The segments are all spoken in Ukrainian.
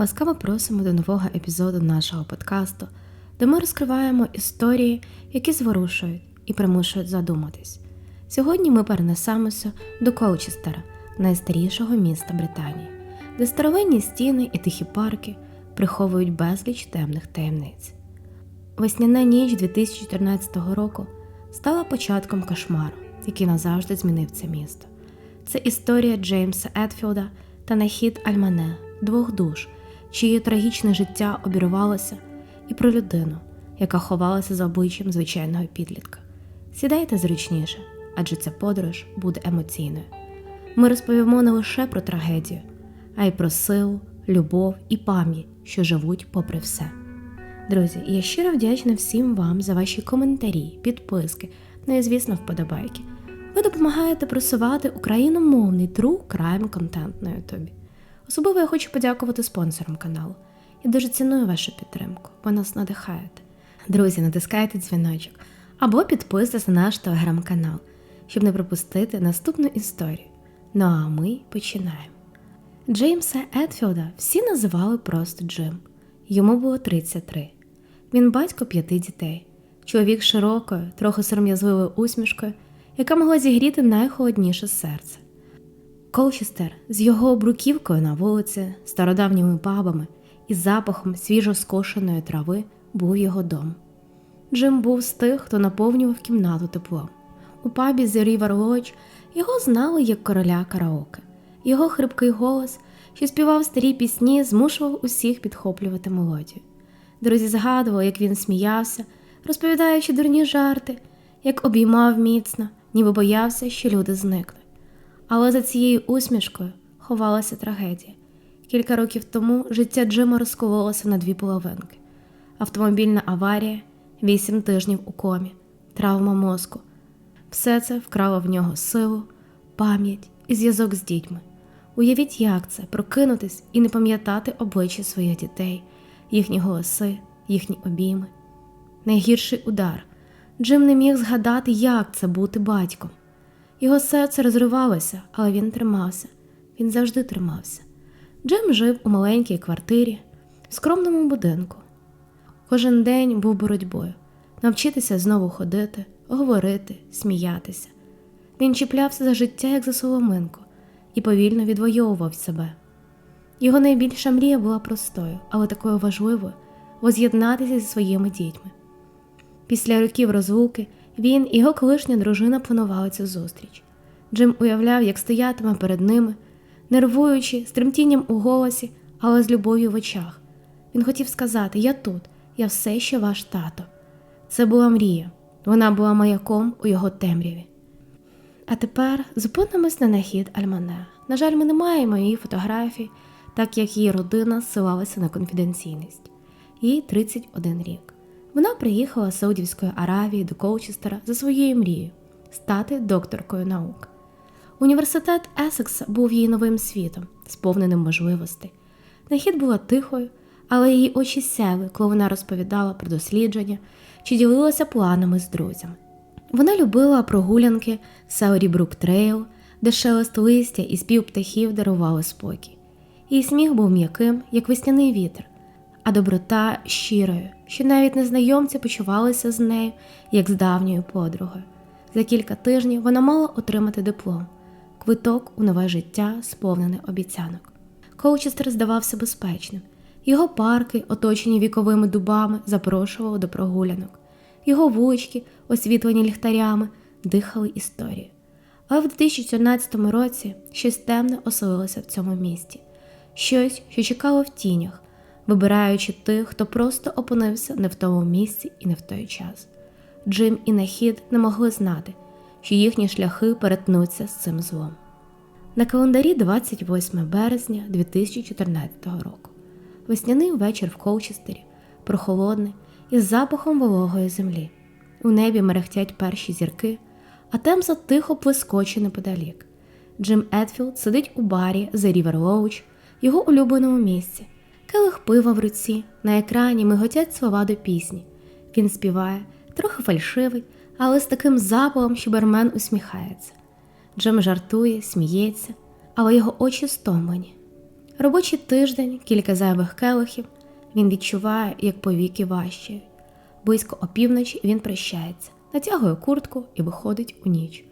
Ласкаво просимо до нового епізоду нашого подкасту, де ми розкриваємо історії, які зворушують і примушують задуматись. Сьогодні ми перенесемося до Колчестера, найстарішого міста Британії, де старовинні стіни і тихі парки приховують безліч темних таємниць. Весняна ніч 2014 року стала початком кошмару, який назавжди змінив це місто. Це історія Джеймса Етфілда та Нахід Альмане, двох душ, чиє трагічне життя обірвалося, і про людину, яка ховалася за обличчям звичайного підлітка. Сідайте зручніше, адже ця подорож буде емоційною. Ми розповімо не лише про трагедію, а й про силу, любов і пам'ять, що живуть попри все. Друзі, я щиро вдячна всім вам за ваші коментарі, підписки, ну і, звісно, вподобайки. Ви допомагаєте просувати україномовний true crime контент на Ютубі. Особливо я хочу подякувати спонсорам каналу. Я дуже ціную вашу підтримку, ви нас надихаєте. Друзі, натискайте дзвіночок або підписуйтесь на наш телеграм-канал, щоб не пропустити наступну історію. Ну а ми починаємо. Джеймса Етфілда всі називали просто Джим. Йому було 33. Він батько п'яти дітей, чоловік широкою, трохи сором'язливою усмішкою, яка могла зігріти найхолодніше серце. Колчестер з його бруківкою на вулиці, стародавніми пабами і запахом свіжо скошеної трави був його дом. Джим був з тих, хто наповнював кімнату теплом. У пабі з Рівер Лодж його знали як короля караоке. Його хрипкий голос, що співав старі пісні, змушував усіх підхоплювати мелодію. Друзі згадували, як він сміявся, розповідаючи дурні жарти, як обіймав міцно, ніби боявся, що люди зникнуть. Але за цією усмішкою ховалася трагедія. Кілька років тому життя Джима розкололося на дві половинки: автомобільна аварія, вісім тижнів у комі, травма мозку. Все це вкрало в нього силу, пам'ять і зв'язок з дітьми. Уявіть, як це прокинутись і не пам'ятати обличчя своїх дітей, їхні голоси, їхні обійми. Найгірший удар. Джим не міг згадати, як це бути батьком. Його серце розривалося, але він тримався. Він завжди тримався. Джим жив у маленькій квартирі, в скромному будинку. Кожен день був боротьбою навчитися знову ходити, говорити, сміятися. Він чіплявся за життя, як за соломинку, і повільно відвоював себе. Його найбільша мрія була простою, але такою важливою воз'єднатися зі своїми дітьми. Після років розлуки він і його колишня дружина планували цю зустріч. Джим уявляв, як стоятиме перед ними, нервуючи, з тремтінням у голосі, але з любов'ю в очах. Він хотів сказати: Я тут, я все ще ваш тато. Це була мрія, вона була маяком у його темряві. А тепер зупинимось на нахід Альмане. На жаль, ми не маємо її фотографій, так як її родина ссилалася на конфіденційність. Їй 31 рік. Вона приїхала з Саудівської Аравії до Колчестера за своєю мрією стати докторкою наук. Університет Есекса був її новим світом, сповненим можливостей. Нахід була тихою, але її очі сяли, коли вона розповідала про дослідження чи ділилася планами з друзями. Вона любила прогулянки Саурі Брук Трейл, де шелест листя і спів птахів дарували спокій. Її сміх був м'яким, як весняний вітер, а доброта щирою, що навіть незнайомці почувалися з нею, як з давньою подругою. За кілька тижнів вона мала отримати диплом, квиток у нове життя, сповнене обіцянок. Колчестер здавався безпечним. Його парки, оточені віковими дубами, запрошували до прогулянок. Його вулички, освітлені ліхтарями, дихали історією. Але в 2014 році щось темне оселилося в цьому місті, щось, що чекало в тінях, вибираючи тих, хто просто опинився не в тому місці і не в той час. Джим і Нахід не могли знати, що їхні шляхи перетнуться з цим злом. На календарі 28 березня 2014 року. Весняний вечір в Колчестері, прохолодний, із запахом вологої землі. У небі мерехтять перші зірки, а темза тихо плескоче неподалік. Джим Едфілд сидить у барі за Рівер Лоуч, його улюбленому місці. Келих пива в руці, на екрані миготять слова до пісні. Він співає, трохи фальшивий, але з таким запалом, що бармен усміхається. Джем жартує, сміється, але його очі стомлені. Робочий тиждень, кілька зайвих келихів, він відчуває, як повіки важчають. Близько опівночі він прощається, натягує куртку і виходить у ніч.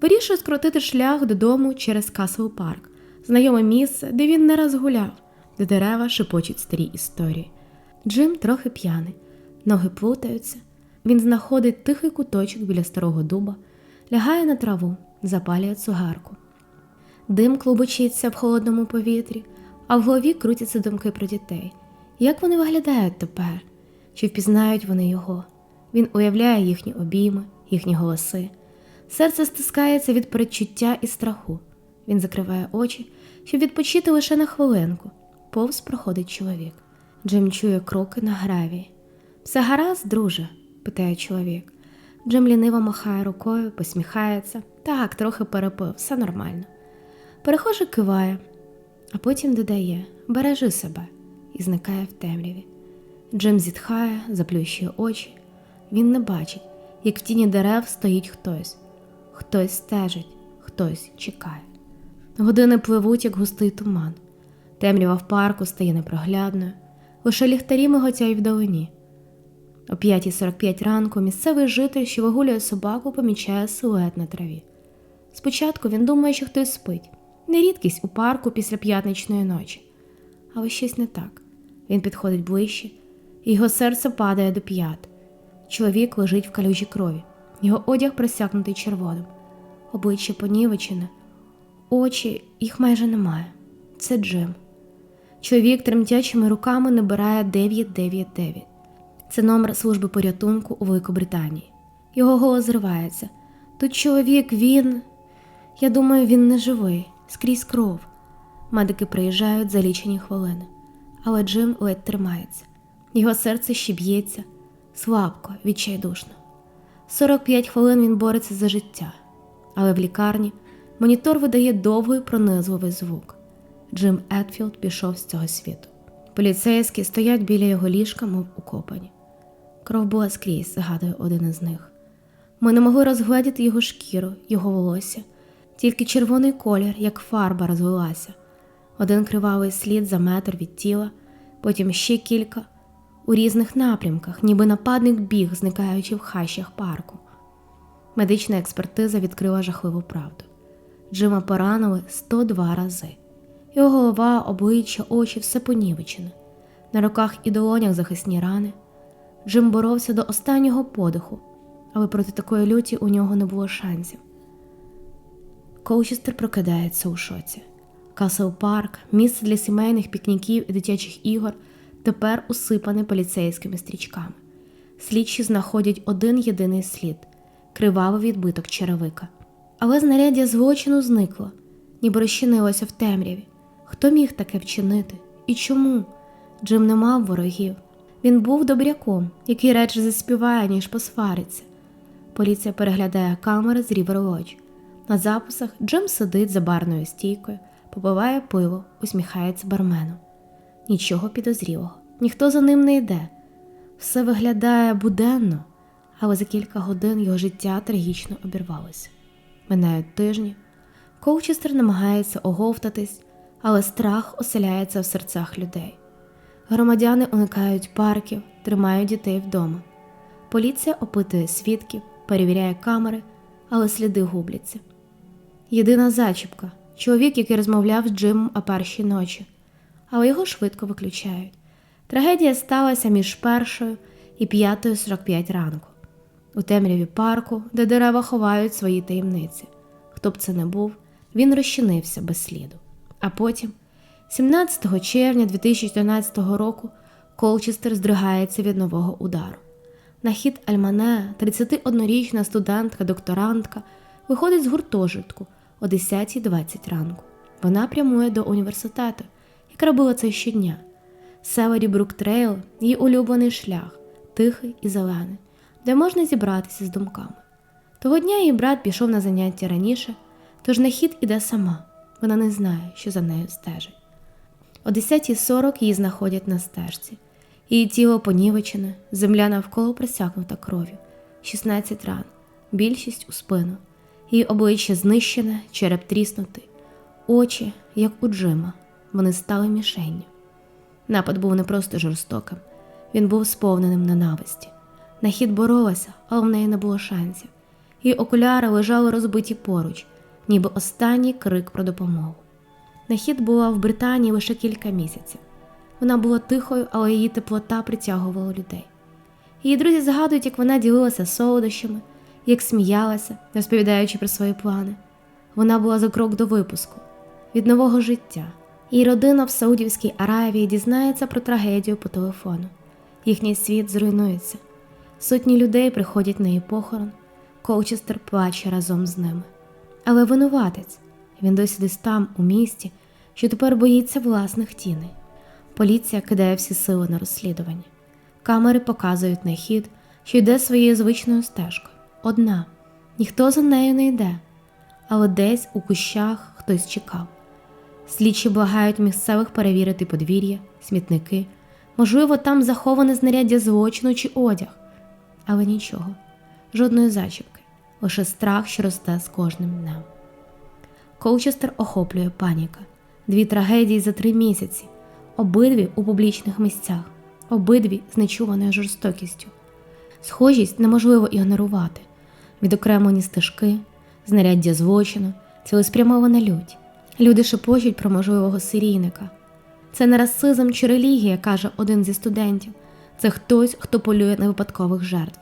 Вирішує скоротити шлях додому через Касл Парк, знайоме місце, де він не раз гуляв, де дерева шепочуть старі історії. Джим трохи п'яний, ноги плутаються. Він знаходить тихий куточок біля старого дуба, лягає на траву, запалює цигарку. Дим клубочиться в холодному повітрі, а в голові крутяться думки про дітей. Як вони виглядають тепер? Чи впізнають вони його? Він уявляє їхні обійми, їхні голоси. Серце стискається від передчуття і страху. Він закриває очі, щоб відпочити лише на хвилинку. Повз проходить чоловік. Джим чує кроки на гравії. Все гаразд, друже? питає чоловік. Джим ліниво махає рукою, посміхається. Так, трохи перепив, все нормально. Перехожий киває, а потім додає бережи себе і зникає в темряві. Джим зітхає, заплющує очі. Він не бачить, як в тіні дерев стоїть хтось. Хтось стежить, хтось чекає. Години пливуть, як густий туман. Темрява в парку стає непроглядною, лише ліхтарі миготяють вдалині. О 5.45 ранку місцевий житель, що вигулює собаку, помічає силует на траві. Спочатку він думає, що хтось спить, не рідкість у парку після п'ятничної ночі. Але щось не так. Він підходить ближче, і його серце падає до п'ят. Чоловік лежить в калюжі крові, його одяг просякнутий червоним, обличчя понівечене, очі їх майже немає. Це Джим. Чоловік тремтячими руками набирає 999. Це номер служби порятунку у Великобританії. Його голос зривається. Тут чоловік, він. Я думаю, він не живий, скрізь кров. Медики приїжджають за лічені хвилини, але Джим ледь тримається. Його серце ще б'ється, слабко, відчайдушно. 45 хвилин він бореться за життя, але в лікарні монітор видає довгий пронизливий звук. Джим Етфілд пішов з цього світу. Поліцейські стоять біля його ліжка, мов укопані. Кров була скрізь, згадує один із них. Ми не могли розгледіти його шкіру, його волосся, тільки червоний колір, як фарба, розлилася. Один кривавий слід за метр від тіла, потім ще кілька у різних напрямках, ніби нападник біг, зникаючи в хащах парку. Медична експертиза відкрила жахливу правду. Джима поранили 102 рази. Його голова, обличчя, очі все понівечене. На руках і долонях захисні рани. Джим боровся до останнього подиху, але проти такої люті у нього не було шансів. Коучестер прокидається у шоці. Касл Парк, місце для сімейних пікніків і дитячих ігор, тепер усипане поліцейськими стрічками. Слідчі знаходять один єдиний слід кривавий відбиток черевика. Але знаряддя злочину зникло, ніби розчинилося в темряві. Хто міг таке вчинити? І чому? Джим не мав ворогів. Він був добряком, який радше заспіває, ніж посвариться. Поліція переглядає камери з River. На записах Джим сидить за барною стійкою, попиває пиво, усміхається бармену. Нічого підозрілого, ніхто за ним не йде. Все виглядає буденно, але за кілька годин його життя трагічно обірвалося. Минають тижні. Коучестер намагається оговтатись, але страх оселяється в серцях людей. Громадяни уникають парків, тримають дітей вдома. Поліція опитує свідків, перевіряє камери, але сліди губляться. Єдина зачіпка чоловік, який розмовляв з Джимом о першій ночі, але його швидко виключають. Трагедія сталася між першою і п'ятою 45 ранку, у темряві парку, де дерева ховають свої таємниці. Хто б це не був, він розчинився без сліду. А потім, 17 червня 2014 року, Колчестер здригається від нового удару. На хід Альмане 31-річна студентка-докторантка виходить з гуртожитку о 10.20 ранку. Вона прямує до університету, як робила це щодня. Селері Брук Трейл її улюблений шлях, тихий і зелений, де можна зібратися з думками. Того дня її брат пішов на заняття раніше, тож на хід іде сама. Вона не знає, що за нею стежить. О 10.40 її знаходять на стежці. Її тіло понівечене, земля навколо присякнута кров'ю, 16 ран, більшість у спину, її обличчя знищене, череп тріснутий, очі, як у Джима, вони стали мішенню. Напад був не просто жорстоким, він був сповненим ненависті. Нахід боролася, але в неї не було шансів. Її окуляри лежали розбиті поруч, ніби останній крик про допомогу. Нахід була в Британії лише кілька місяців. Вона була тихою, але її теплота притягувала людей. Її друзі згадують, як вона ділилася солодощами, як сміялася, розповідаючи про свої плани. Вона була за крок до випуску, від нового життя. Її родина в Саудівській Аравії дізнається про трагедію по телефону. Їхній світ зруйнується. Сотні людей приходять на її похорон. Колчестер плаче разом з ними. Але винуватець він досі десь там, у місті, що тепер боїться власних тіней. Поліція кидає всі сили на розслідування. Камери показують на хід, що йде своєю звичною стежкою. Одна, ніхто за нею не йде, але десь у кущах хтось чекав. Слідчі благають місцевих перевірити подвір'я, смітники, можливо, там заховане знаряддя злочину чи одяг, але нічого, жодної зачіпки, лише страх, що росте з кожним днем. Колчестер охоплює паніка, дві трагедії за три місяці, обидві у публічних місцях, обидві з нечуваною жорстокістю. Схожість неможливо ігнорувати, відокремлені стежки, знаряддя злочину, цілеспрямована лють. Люди шепочуть про можливого серійника. Це не расизм чи релігія, каже один зі студентів. Це хтось, хто полює на випадкових жертв.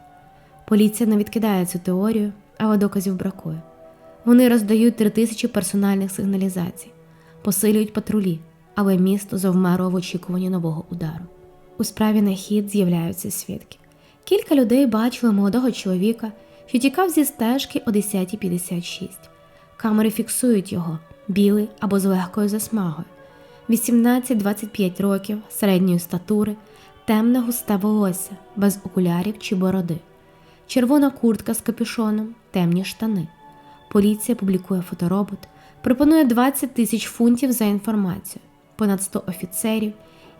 Поліція не відкидає цю теорію, але доказів бракує. Вони роздають три тисячі персональних сигналізацій, посилюють патрулі, але місто завмерло в очікуванні нового удару. У справі на хід з'являються свідки. Кілька людей бачили молодого чоловіка, що тікав зі стежки о 10.56. Камери фіксують його, білий або з легкою засмагою. 18-25 років, середньої статури, темне густе волосся, без окулярів чи бороди, червона куртка з капюшоном, темні штани. Поліція публікує фоторобот, пропонує 20 тисяч фунтів за інформацію, понад 100 офіцерів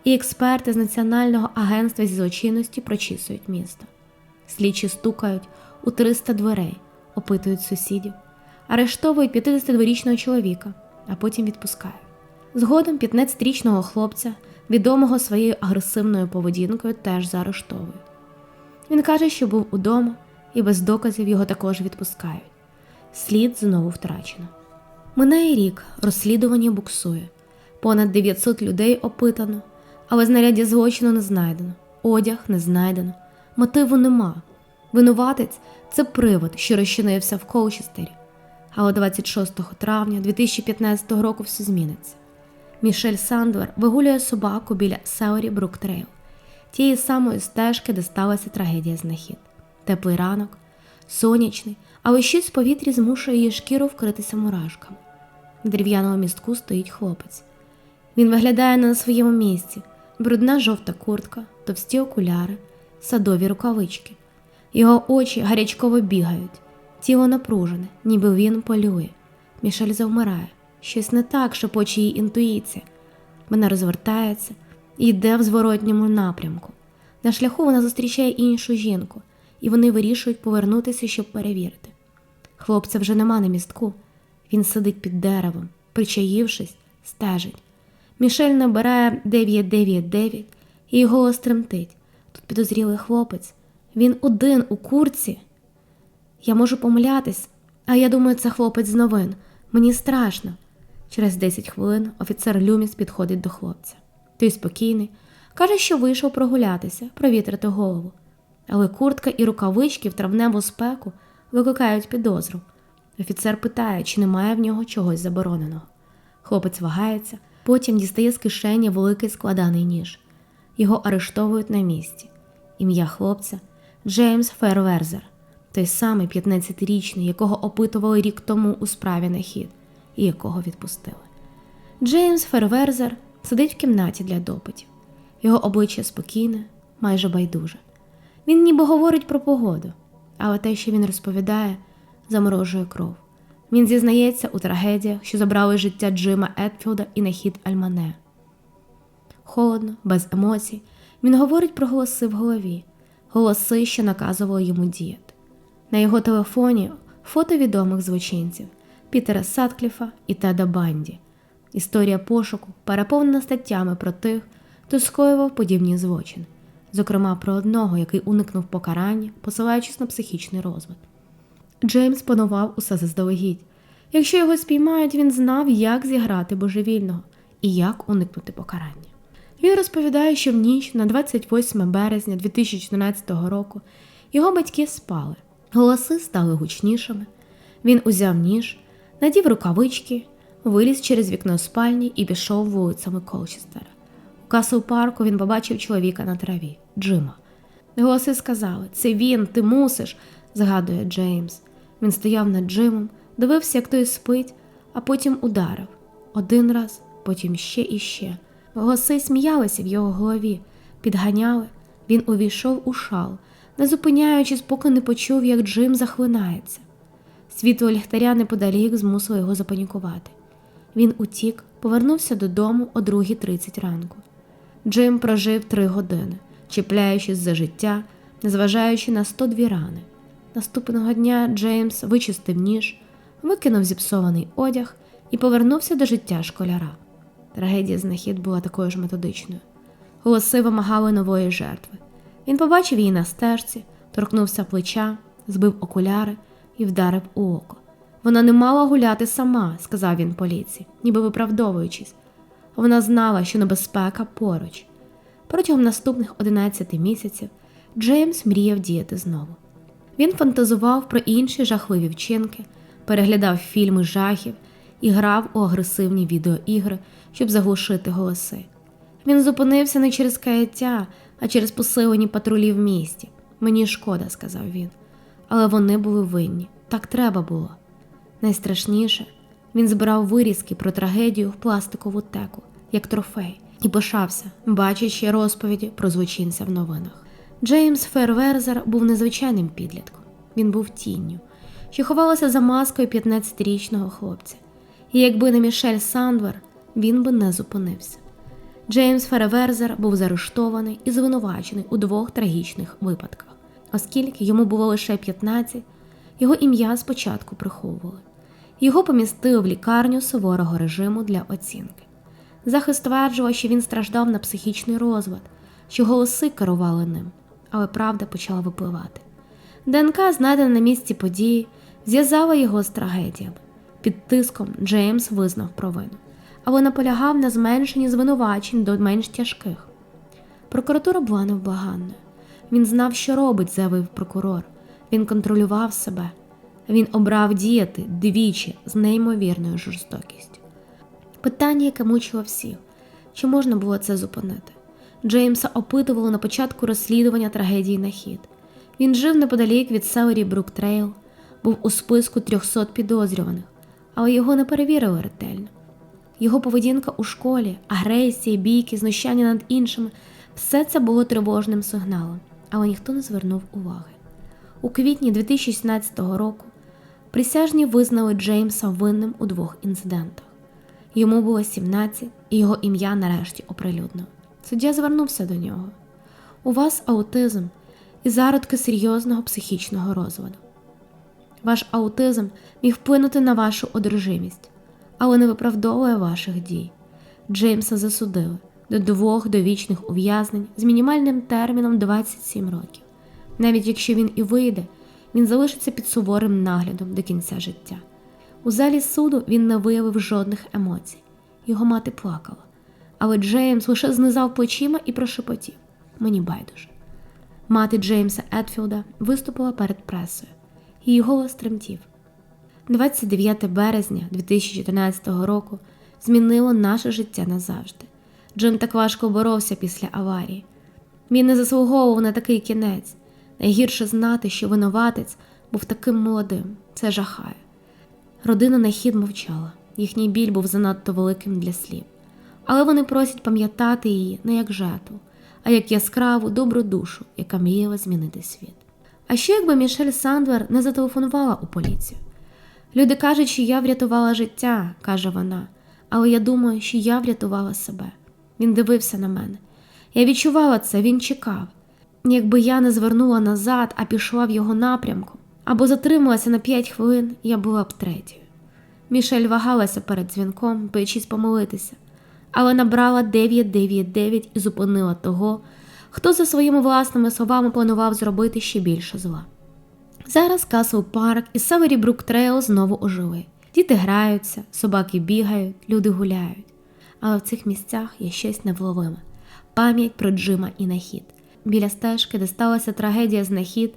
і експерти з Національного агентства зі злочинності прочісують місто. Слідчі стукають у 300 дверей, опитують сусідів, арештовують 52-річного чоловіка, а потім відпускають. Згодом 15-річного хлопця, відомого своєю агресивною поведінкою, теж заарештовують. Він каже, що був удома, і без доказів його також відпускають. Слід знову втрачено. Минає рік розслідування буксує. Понад 900 людей опитано, але знаряддя злочину не знайдено, одяг не знайдено, мотиву нема. Винуватець це привод, що розчинився в Колчестері. Але 26 травня 2015 року все зміниться. Мішель Сандвер вигулює собаку біля Сеорі Бруктрейл, тієї самої стежки, де сталася трагедія знахід. Теплий ранок, сонячний, але щось в повітрі змушує її шкіру вкритися мурашками. На дерев'яному містку стоїть хлопець. Він виглядає не на своєму місці, брудна жовта куртка, товсті окуляри, садові рукавички. Його очі гарячково бігають, тіло напружене, ніби він полює. Мішель завмирає. Щось не так шепоче її інтуїція. Вона розвертається йде в зворотньому напрямку. На шляху вона зустрічає іншу жінку, і вони вирішують повернутися, щоб перевірити. Хлопця вже нема на містку. Він сидить під деревом, причаївшись, стежить. Мішель набирає 999 і його голос тремтить. Тут підозрілий хлопець. Він один у курці. Я можу помилятись, а я думаю, це хлопець з новин. Мені страшно. Через 10 хвилин офіцер Люміс підходить до хлопця. Той спокійний, каже, що вийшов прогулятися, провітрити голову. Але куртка і рукавички в травневу спеку викликають підозру. Офіцер питає, чи немає в нього чогось забороненого. Хлопець вагається, потім дістає з кишені великий складаний ніж. Його арештовують на місці. Ім'я хлопця Джеймс Ферверзер, той самий 15-річний, якого опитували рік тому у справі на хід і якого відпустили. Джеймс Ферверзер сидить в кімнаті для допитів. Його обличчя спокійне, майже байдуже. Він ніби говорить про погоду, але те, що він розповідає, заморожує кров. Він зізнається у трагедіях, що забрали життя Джима Етфілда і нахід Альмане. Холодно, без емоцій, він говорить про голоси в голові, голоси, що наказували йому діяти. На його телефоні фото відомих злочинців Пітера Садкліфа і Теда Банді. Історія пошуку переповнена статтями про тих, хто скоював подібні злочини, зокрема про одного, який уникнув покарання, посилаючись на психічний розвиток. Джеймс планував усе заздалегідь. Якщо його спіймають, він знав, як зіграти божевільного і як уникнути покарання. Він розповідає, що в ніч на 28 березня 2014 року його батьки спали, голоси стали гучнішими. Він узяв ніж, надів рукавички, виліз через вікно спальні і пішов вулицями Колчестера. У касу парку він побачив чоловіка на траві Джима. Голоси сказали: Це він, ти мусиш, згадує Джеймс. Він стояв над Джимом, дивився, як той спить, а потім ударив один раз, потім ще і ще. Голоси сміялися в його голові, підганяли. Він увійшов у шал, не зупиняючись, поки не почув, як Джим захлинається. Світло ліхтаря неподалік змусило його запанікувати. Він утік, повернувся додому о 2.30 ранку. Джим прожив три години, чіпляючись за життя, незважаючи на 102 рани. Наступного дня Джеймс вичистив ніж, викинув зіпсований одяг і повернувся до життя школяра. Трагедія знахід була такою ж методичною. Голоси вимагали нової жертви. Він побачив її на стежці, торкнувся плеча, збив окуляри і вдарив у око. Вона не мала гуляти сама, сказав він поліції, ніби виправдовуючись. Вона знала, що небезпека поруч. Протягом наступних 11 місяців Джеймс мріяв діяти знову. Він фантазував про інші жахливі вчинки, переглядав фільми жахів і грав у агресивні відеоігри, щоб заглушити голоси. Він зупинився не через каяття, а через посилені патрулі в місті. Мені шкода, сказав він. Але вони були винні. Так треба було. Найстрашніше він збирав вирізки про трагедію в пластикову теку, як трофей, і пишався, бачачи розповіді про злочинця в новинах. Джеймс Ферверзер був незвичайним підлітком. Він був тінню, що ховалася за маскою 15-річного хлопця. І якби не Мішель Сандвер, він би не зупинився. Джеймс Ферверзер був заарештований і звинувачений у двох трагічних випадках, оскільки йому було лише 15, його ім'я спочатку приховували. Його помістили в лікарню суворого режиму для оцінки. Захист стверджував, що він страждав на психічний розлад, що голоси керували ним, але правда почала випливати. ДНК, знайдена на місці події, зв'язала його з трагедіями. Під тиском Джеймс визнав провину, але наполягав на зменшенні звинувачень до менш тяжких. Прокуратура була невблаганною. Він знав, що робить, заявив прокурор. Він контролював себе. Він обрав діяти двічі з неймовірною жорстокістю. Питання, яке мучило всіх, чи можна було це зупинити? Джеймса опитували на початку розслідування трагедії на хід. Він жив неподалік від Селері Брук Трейл, був у списку 300 підозрюваних, але його не перевірили ретельно. Його поведінка у школі, агресія, бійки, знущання над іншими все це було тривожним сигналом, але ніхто не звернув уваги. У квітні 2016 року присяжні визнали Джеймса винним у двох інцидентах. Йому було 17, і його ім'я нарешті оприлюднив. Суддя звернувся до нього. У вас аутизм і зародки серйозного психічного розладу. Ваш аутизм міг вплинути на вашу одружимість, але не виправдовує ваших дій. Джеймса засудили до двох довічних ув'язнень з мінімальним терміном 27 років. Навіть якщо він і вийде, він залишиться під суворим наглядом до кінця життя. У залі суду він не виявив жодних емоцій. Його мати плакала. Але Джеймс лише знизав плечима і прошепотів мені байдуже. Мати Джеймса Едфілда виступила перед пресою. Її голос тремтів. 29 березня 2014 року змінило наше життя назавжди. Джим так важко боровся після аварії. Він не заслуговував на такий кінець. Найгірше знати, що винуватець був таким молодим. Це жахає. Родина на хід мовчала, їхній біль був занадто великим для слів. Але вони просять пам'ятати її не як жертву, а як яскраву добру душу, яка мріяла змінити світ. А що якби Мішель Сандвер не зателефонувала у поліцію? Люди кажуть, що я врятувала життя, каже вона, але я думаю, що я врятувала себе. Він дивився на мене. Я відчувала це, він чекав. Якби я не звернула назад, а пішла в його напрямку, або затрималася на п'ять хвилин, я була б третьою. Мішель вагалася перед дзвінком, боячись помолитися, але набрала 999 і зупинила того, хто за своїми власними словами планував зробити ще більше зла. Зараз Касл Парк і Савері Брук Трейл знову ожили. Діти граються, собаки бігають, люди гуляють. Але в цих місцях є щось невловиме пам'ять про Джима і нахід. Біля стежки, де сталася трагедія з нахід,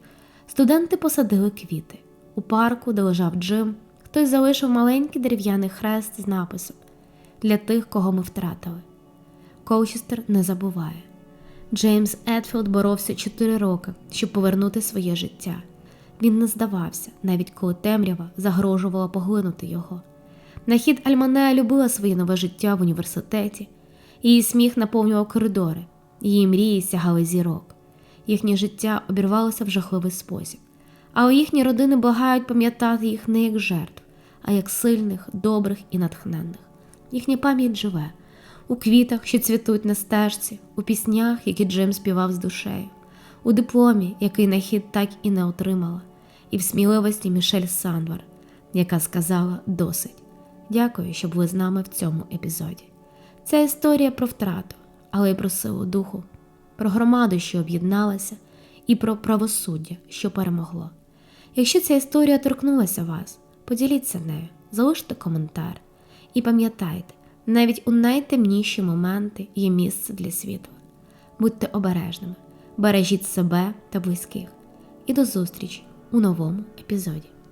студенти посадили квіти. У парку, де лежав Джим, хтось залишив маленький дерев'яний хрест з написом для тих, кого ми втратили. Колчестер не забуває. Джеймс Едфілд боровся 4 роки, щоб повернути своє життя. Він не здавався, навіть коли темрява загрожувала поглинути його. Нахід Альманеа любила своє нове життя в університеті, її сміх наповнював коридори, її мрії сягали зірок. Їхнє життя обірвалося в жахливий спосіб, але їхні родини благають пам'ятати їх не як жертв, а як сильних, добрих і натхненних. Їхня пам'ять живе у квітах, що цвітуть на стежці, у піснях, які Джим співав з душею, у дипломі, який нахід так і не отримала, і в сміливості Мішель Санвар, яка сказала досить. Дякую, щоб ви з нами в цьому епізоді. Ця історія про втрату, але й про силу духу, про громаду, що об'єдналася, і про правосуддя, що перемогло. Якщо ця історія торкнулася вас, поділіться нею, залиште коментар і пам'ятайте, навіть у найтемніші моменти є місце для світла. Будьте обережними, бережіть себе та близьких. І до зустрічі у новому епізоді.